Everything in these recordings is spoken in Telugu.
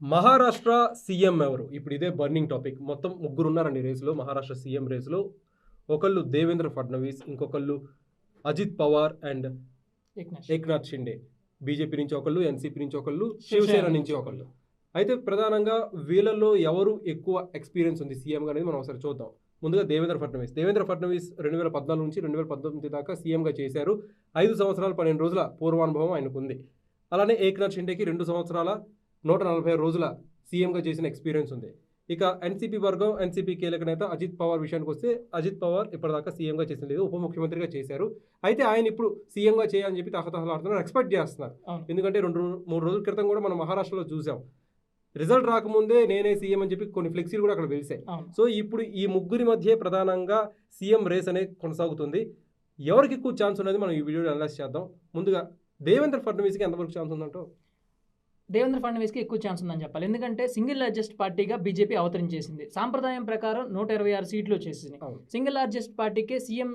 మహారాష్ట్ర సీఎం ఎవరు? ఇప్పుడు ఇదే బర్నింగ్ టాపిక్. మొత్తం ముగ్గురు ఉన్నారండి రేసులో మహారాష్ట్ర సీఎం రేసులో. ఒకళ్ళు దేవేంద్ర ఫడ్నవీస్ ఇంకొకళ్ళు అజిత్ పవార్ అండ్ ఏక్నాథ్ షిండే. బీజేపీ నుంచి ఒకళ్ళు ఎన్సీపీ నుంచి ఒకళ్ళు శివసేన నుంచి ఒకళ్ళు. అయితే ప్రధానంగా వీళ్ళల్లో ఎవరు ఎక్కువ ఎక్స్పీరియన్స్ ఉంది సీఎంగా అనేది మనం ఒకసారి చూద్దాం. ముందుగా దేవేంద్ర ఫడ్నవీస్. దేవేంద్ర ఫడ్నవీస్ రెండు వేల పద్నాలుగు నుంచి రెండు వేల పంతొమ్మిది దాకా సీఎంగా చేశారు. ఐదు సంవత్సరాలు పన్నెండు రోజుల పూర్వానుభవం ఆయనకు ఉంది అలానే ఏక్నాథ్ షిండేకి రెండు సంవత్సరాల నూట నలభై రోజుల సీఎంగా చేసిన ఎక్స్పీరియన్స్ ఉంది. ఇక ఎన్సీపీ వర్గం ఎన్సీపీ కీలక నేత అజిత్ పవార్ విషయానికి వస్తే అజిత్ పవార్ ఇప్పటిదాకా సీఎంగా చేసిన లేదు ఉప ముఖ్యమంత్రిగా చేశారు. అయితే ఆయన ఇప్పుడు సీఎంగా చేయాలని చెప్పి తహతహలాడుతున్నారు ఎక్స్పెక్ట్ చేస్తున్నారు. ఎందుకంటే రెండు మూడు రోజుల క్రితం కూడా మనం మహారాష్ట్రలో చూసాం. రిజల్ట్ రాకముందే నేనే సీఎం అని చెప్పి కొన్ని ఫ్లెక్సీలు కూడా అక్కడ వెలిసాయి. సో ఇప్పుడు ఈ ముగ్గురి మధ్య ప్రధానంగా సీఎం రేస్ అనేది కొనసాగుతుంది. ఎవరికి ఎక్కువ ఛాన్స్ ఉన్నది మనం ఈ వీడియోలో అనలైజ్ చేద్దాం. ముందుగా దేవేంద్ర ఫడ్నవీస్కి ఎంతవరకు ఛాన్స్ ఉందంటావు? దేవేంద్ర ఫడ్నవీస్కి ఎక్కువ ఛాన్స్ ఉందని చెప్పాలి. ఎందుకంటే సింగిల్ లార్జెస్ట్ పార్టీగా బీజేపీ అవతరించేసింది. సాంప్రదాయం ప్రకారం నూట ఇరవై ఆరు సీట్లు వచ్చేసింది. సింగిల్ లార్జెస్ట్ పార్టీకే సీఎం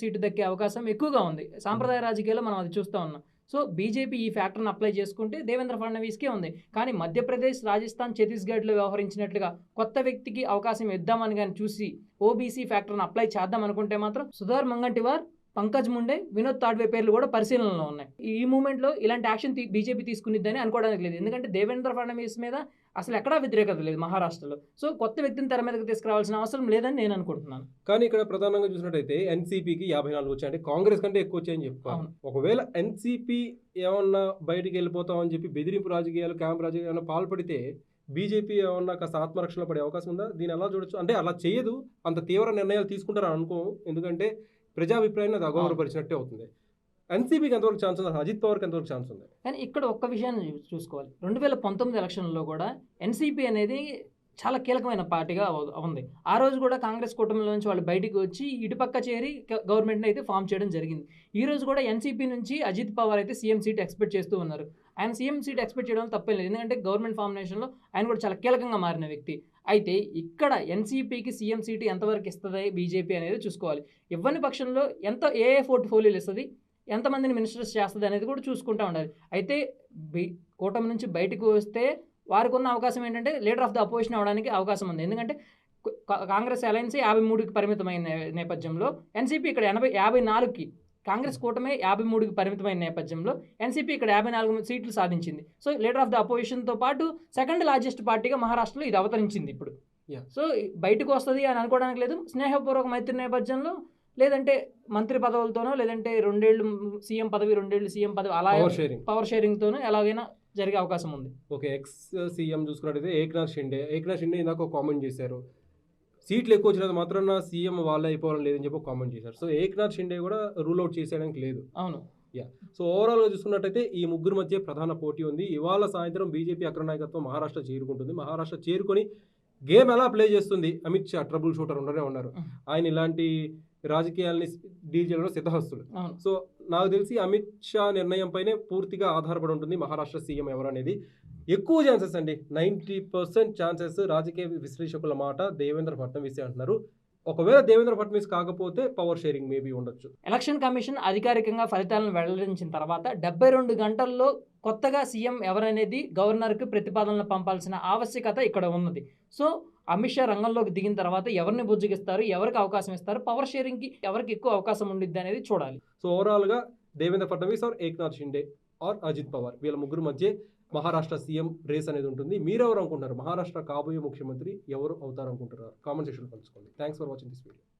సీటు దక్కే అవకాశం ఎక్కువగా ఉంది. సాంప్రదాయ రాజకీయాల్లో మనం అది చూస్తూ ఉన్నాం. సో బీజేపీ ఈ ఫ్యాక్టర్ని అప్లై చేసుకుంటే దేవేంద్ర ఫడ్నవీస్కే ఉంది. కానీ మధ్యప్రదేశ్ రాజస్థాన్ ఛత్తీస్గఢ్లో వ్యవహరించినట్లుగా కొత్త వ్యక్తికి అవకాశం ఇద్దామని కానీ చూసి ఓబీసీ ఫ్యాక్టర్ని అప్లై చేద్దాం అనుకుంటే మాత్రం సుధార్ మంగంటివార్ పంకజ్ ముండే వినోద్ తాడ్వే పేర్లు కూడా పరిశీలనలో ఉన్నాయి. ఈ మూమెంట్లో ఇలాంటి యాక్షన్ బీజేపీ తీసుకునిద్దని అనుకోవడానికి లేదు. ఎందుకంటే దేవేంద్ర ఫడ్నవీస్ మీద అసలు ఎక్కడా వ్యతిరేకత లేదు మహారాష్ట్రలో. సో కొత్త వ్యక్తిని తెర మీదకి తీసుకురావాల్సిన అవసరం లేదని నేను అనుకుంటున్నాను. కానీ ఇక్కడ ప్రధానంగా చూసినట్టయితే ఎన్సీపీకి యాభై నాలుగు వచ్చాయి. అంటే కాంగ్రెస్ కంటే ఎక్కువ వచ్చాయని అవును. ఒకవేళ ఎన్సీపీ ఏమన్నా బయటికి వెళ్ళిపోతామని చెప్పి బెదిరింపు రాజకీయాలు క్యాంప్ రాజకీయాలు పాల్పడితే బీజేపీ ఏమన్నా కాస్త ఆత్మరక్షణ పడే అవకాశం ఉందా? దీన్ని ఎలా చూడొచ్చు? అంటే అలా చేయదు. అంత తీవ్ర నిర్ణయాలు తీసుకుంటారని అనుకో ఎందుకంటే ప్రజాభిప్రాయాన్ని అది అగౌరవపరిచినట్టే అవుతుంది. ఎన్సీపీకి ఎంతవరకు ఛాన్స్ ఉంది అజిత్ పవర్కి ఎంతవరకు ఛాన్స్ ఉంది? కానీ ఇక్కడ ఒక్క విషయాన్ని చూసుకోవాలి. రెండు వేల పంతొమ్మిది ఎలక్షన్లో కూడా ఎన్సీపీ అనేది చాలా కీలకమైన పార్టీగా ఉంది. ఆ రోజు కూడా కాంగ్రెస్ కుటుంబంలో నుంచి వాళ్ళు బయటికి వచ్చి ఇటుపక్క చేరి గవర్నమెంట్ని అయితే ఫామ్ చేయడం జరిగింది. ఈ రోజు కూడా ఎన్సీపీ నుంచి అజిత్ పవార్ అయితే సీఎం సీట్ ఎక్స్పెక్ట్ చేస్తూ ఉన్నారు. ఆయన సీఎం సీట్ ఎక్స్పెక్ట్ చేయడం తప్పేం లేదు. ఎందుకంటే గవర్నమెంట్ ఫార్మేషన్లో ఆయన కూడా చాలా కీలకంగా మారిన వ్యక్తి. అయితే ఇక్కడ ఎన్సీపీకి సీఎం సీటు ఎంతవరకు ఇస్తుంది బీజేపీ అనేది చూసుకోవాలి. ఇవ్వని పక్షంలో ఎంత ఏ ఏ పోర్ట్ఫోలియోలు ఇస్తుంది ఎంతమందిని మినిస్టర్స్ చేస్తుంది అనేది కూడా చూసుకుంటూ ఉండాలి. అయితే బీ కూటమి నుంచి బయటకు వస్తే వారికి ఉన్న అవకాశం ఏంటంటే లీడర్ ఆఫ్ ద అపోజిషన్ అవడానికి అవకాశం ఉంది. ఎందుకంటే కా- కాంగ్రెస్ అలయన్స్ యాభై మూడుకి పరిమితమైన నేపథ్యంలో ఎన్సీపీ ఇక్కడ ఎనభై యాభై నాలుగుకి కాంగ్రెస్ కూటమి యాభై మూడుకి పరిమితమైన నేపథ్యంలో ఎన్సీపీ ఇక్కడ యాభై నాలుగు సీట్లు సాధించింది. సో లీడర్ ఆఫ్ ద అపోజిషన్తో పాటు సెకండ్ లార్జెస్ట్ పార్టీగా మహారాష్ట్రలో ఇది అవతరించింది ఇప్పుడు. సో బయటకు వస్తుంది అని అనుకోవడానికి లేదు. స్నేహపూర్వక మైత్రి నేపథ్యంలో లేదంటే మంత్రి పదవులతోనో లేదంటే రెండేళ్ళు సీఎం పదవి రెండేళ్ళు సీఎం పదవి అలా పవర్ షేరింగ్ పవర్ షేరింగ్తోనో ఎలాగైనా జరిగే అవకాశం ఉంది. ఓకే ఎక్స్ సీఎం చూసుకున్నట్టయితే ఏక్నాథ్ షిండే. ఏక్నాథ్ షిండే ఇందాక కామెంట్ చేశారు. సీట్లు ఎక్కువ వచ్చినంత మాత్రాన సీఎం వాళ్ళే అయిపోవాలని లేదని చెప్పి కామెంట్ చేశారు. సో ఏక్నాథ్ షిండే కూడా రూల్ అవుట్ చేసేయడానికి లేదు. అవును. సో ఓవరాల్గా చూసుకున్నట్టయితే ఈ ముగ్గురు మధ్య ప్రధాన పోటీ ఉంది. ఇవాళ సాయంత్రం బీజేపీ అగ్రనాయకత్వం మహారాష్ట్ర చేరుకుంటుంది. మహారాష్ట్ర చేరుకొని గేమ్ ఎలా ప్లే చేస్తుంది? అమిత్ షా ట్రబుల్ షూటర్ ఉండనే ఉన్నారు. ఆయన ఇలాంటి రాజకీయాల్ని డీల్ చేయడంలో సిద్ధహస్తులు అవును. సో నాకు తెలిసి అమిత్ షా నిర్ణయంపైనే పూర్తిగా ఆధారపడి ఉంటుంది. మహారాష్ట్ర సీఎం ఎవరు అనేది ఎక్కువ ఛాన్సెస్ అండి. నైంటీ పర్సెంట్ ఛాన్సెస్ రాజకీయ విశ్లేషకుల మాట దేవేంద్ర ఫడ్నవీస్ అంటున్నారు. ఒకవేళ దేవేంద్ర ఫడ్నవీస్ కాకపోతే పవర్ షేరింగ్ మేబీ ఉండొచ్చు. ఎలక్షన్ కమిషన్ అధికారికంగా ఫలితాలను వెల్లడించిన తర్వాత డెబ్బై రెండు గంటల్లో కొత్తగా సీఎం ఎవరనేది గవర్నర్కి ప్రతిపాదనలు పంపాల్సిన ఆవశ్యకత ఇక్కడ ఉన్నది. సో అమిత్ షా రంగంలోకి దిగిన తర్వాత ఎవరిని బుజ్జగిస్తారు ఎవరికి అవకాశం ఇస్తారు పవర్ షేరింగ్కి ఎవరికి ఎక్కువ అవకాశం ఉండిద్ది అనేది చూడాలి. సో ఓవరాల్గా దేవేంద్ర ఫడ్నవీస్ ఆర్ ఏక్నాథ్ షిండే ఆర్ అజిత్ పవార్. వీళ్ళ ముగ్గురు మధ్య మహారాష్ట్ర సీఎం రేస్ అనేది ఉంటుంది. మీరెవరు అనుకుంటున్నారు? మహారాష్ట్ర కాబోయే ముఖ్యమంత్రి ఎవరు అవుతారు అనుకుంటున్నారు కామెంట్ సెక్షన్ పంచుకోండి thanks for watching this video